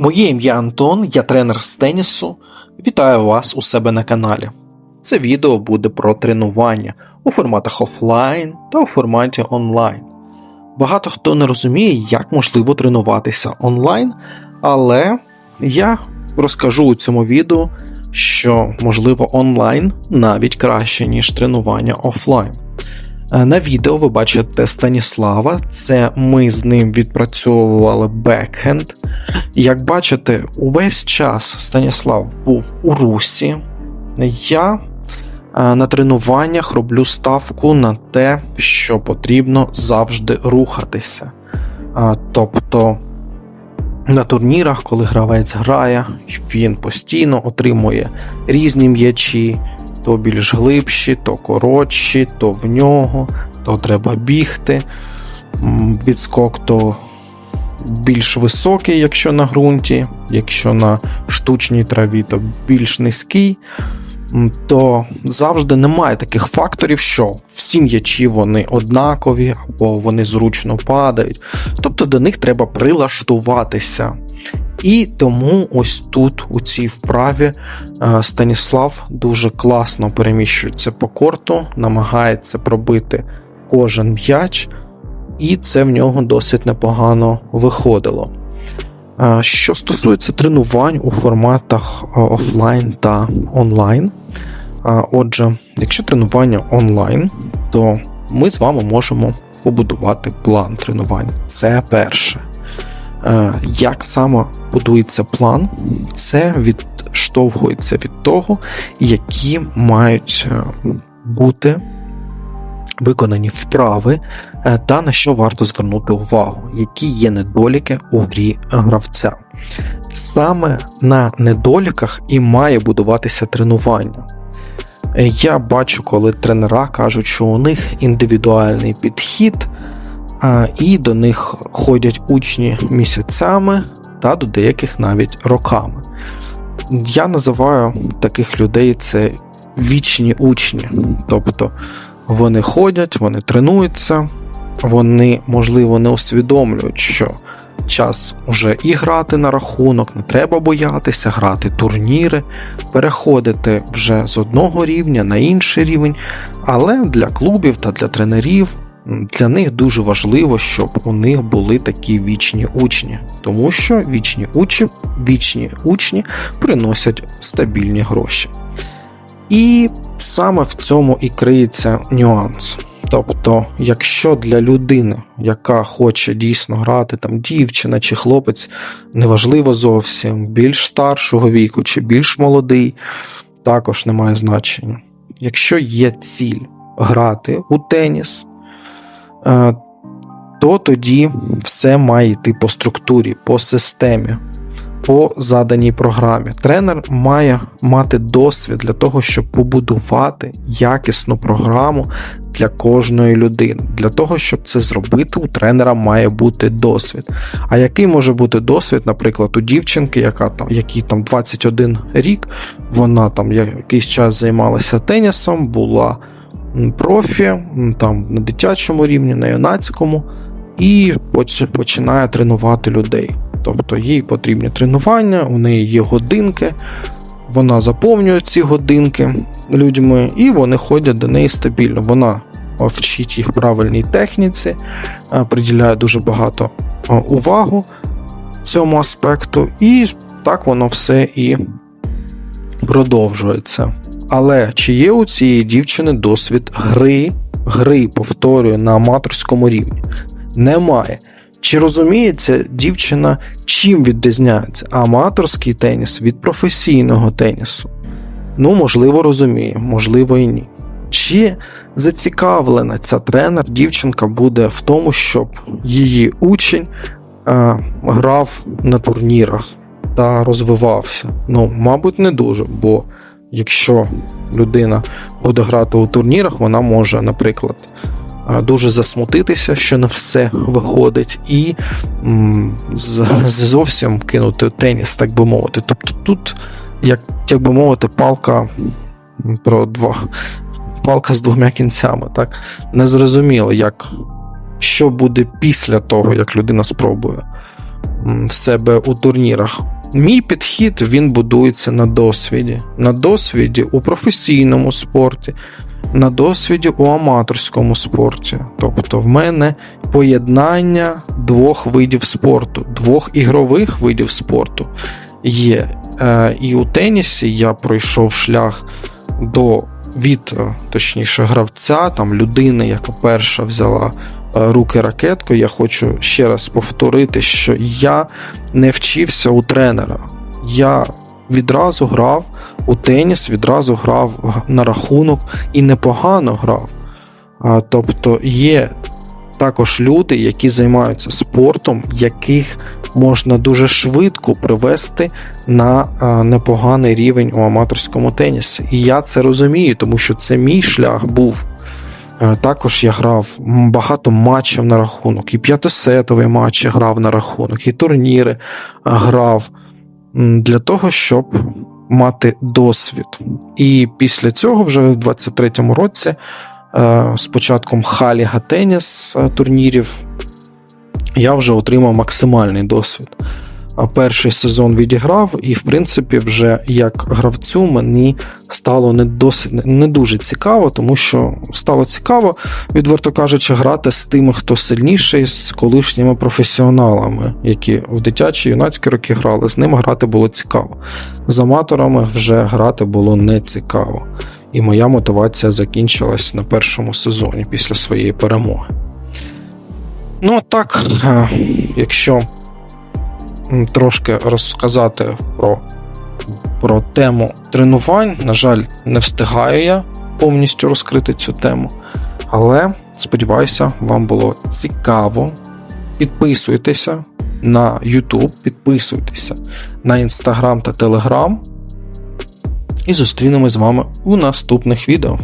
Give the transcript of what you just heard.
Моє ім'я Антон, я тренер з тенісу. Вітаю вас у себе на каналі. Це відео буде про тренування у форматах офлайн та у форматі онлайн. Багато хто не розуміє, як можливо тренуватися онлайн, але я розкажу у цьому відео, що можливо онлайн навіть краще, ніж тренування офлайн. Е, На відео ви бачите Станіслава, це ми з ним відпрацьовували бекхенд. Як бачите, увесь час Станіслав був у русі. Я е, на тренуваннях роблю ставку на те, що потрібно завжди рухатися. Тобто на турнірах, коли гравець грає, він постійно отримує різні м'ячі, то більш глибші, то коротші, то в нього, то треба бігти. Відскок то більш високий, якщо на ґрунті, якщо на штучній траві, то більш низький. То завжди немає таких факторів, що всі м'ячі вони однакові або вони зручно падають. Тобто до них треба прилаштуватися. І тому ось тут, у цій вправі, е, Станіслав дуже класно переміщується по корту, намагається пробити кожен м'яч, і це в нього досить непогано виходило. Е, Що стосується тренувань у форматах е, офлайн та онлайн, отже, якщо тренування онлайн, то ми з вами можемо побудувати план тренувань. Це перше. Е, Як саме будується план, це відштовхується від того, які мають е, бути виконані вправи е, та на що варто звернути увагу, які є недоліки у грі гравця. Саме на недоліках і має будуватися тренування. Я бачу, коли тренера кажуть, що у них індивідуальний підхід, і до них ходять учні місяцями та до деяких навіть роками. Я називаю таких людей це вічні учні. Тобто вони ходять, вони тренуються, вони, можливо, не усвідомлюють, що час уже і грати на рахунок, не треба боятися, грати турніри, переходити вже з одного рівня на інший рівень. Але для клубів та для тренерів для них дуже важливо, щоб у них були такі вічні учні, тому що вічні учні, вічні учні приносять стабільні гроші. І саме в цьому і криється нюанс. Тобто, якщо для людини, яка хоче дійсно грати, там дівчина чи хлопець, неважливо зовсім, більш старшого віку чи більш молодий, також не має значення. Якщо є ціль грати у теніс, то тоді все має йти по структурі, по системі, по заданій програмі. Тренер має мати досвід для того, щоб побудувати якісну програму для кожної людини. Для того, щоб це зробити, у тренера має бути досвід. А який може бути досвід, наприклад, у дівчинки, яка там, якій там 21 рік, вона там якийсь час займалася тенісом, була профі, там на дитячому рівні, на юнацькому, і починає тренувати людей. Тобто їй потрібні тренування, у неї є годинки, вона заповнює ці годинки людьми, і вони ходять до неї стабільно. Вона вчить їх правильній техніці, е, приділяє дуже багато е, увагу цьому аспекту, і так воно все і продовжується. Але чи є у цієї дівчини досвід гри, гри, повторюю, на аматорському рівні? Немає. Чи розуміє ця дівчина, чим відрізняється аматорський теніс від професійного тенісу? Ну, можливо, розуміє, можливо і ні. Чи зацікавлена ця тренер, дівчинка буде в тому, щоб її учень е, грав на турнірах та розвивався? Ну, мабуть, не дуже, бо якщо людина буде грати у турнірах, вона може, наприклад, е, дуже засмутитися, що не все виходить, і зовсім кинути теніс, так би мовити. Тобто тут, як, як би мовити, палка про два. Палка з двома кінцями, так? Незрозуміло, як, що буде після того, як людина спробує себе у турнірах. Мій підхід він будується на досвіді. На досвіді у професійному спорті, на досвіді у аматорському спорті. Тобто в мене поєднання двох видів спорту, двох ігрових видів спорту є. Е, І у тенісі я пройшов шлях до від, е, точніше, гравця, там людини, яка перша взяла е, руки ракетку. Я хочу ще раз повторити, що я не вчився у тренера. Я відразу грав у теніс, відразу грав на рахунок і непогано грав. Тобто є також люди, які займаються спортом, яких можна дуже швидко привести на непоганий рівень у аматорському тенісі. І я це розумію, тому що це мій шлях був. Е, Також я грав багато матчів на рахунок, і п'ятисетові матчі грав на рахунок, і турніри е, грав для того, щоб мати досвід. І після цього, вже в 23-му році, е, з початком Халіга теніс е, турнірів, я вже отримав максимальний досвід. А Перший сезон відіграв, і, в принципі, вже як гравцю мені стало не досить не дуже цікаво, тому що стало цікаво, відверто кажучи, грати з тими, хто сильніший, з колишніми професіоналами, які в дитячі юнацькі роки грали. З ними грати було цікаво. З аматорами вже грати було не цікаво. І моя мотивація закінчилась на першому сезоні після своєї перемоги. Ну, так, е, якщо трошки розказати про, про тему тренувань, на жаль, не встигаю я повністю розкрити цю тему. Але сподіваюся, вам було цікаво. Підписуйтеся на YouTube, підписуйтеся на Instagram та Telegram. І зустрінемось з вами у наступних відео.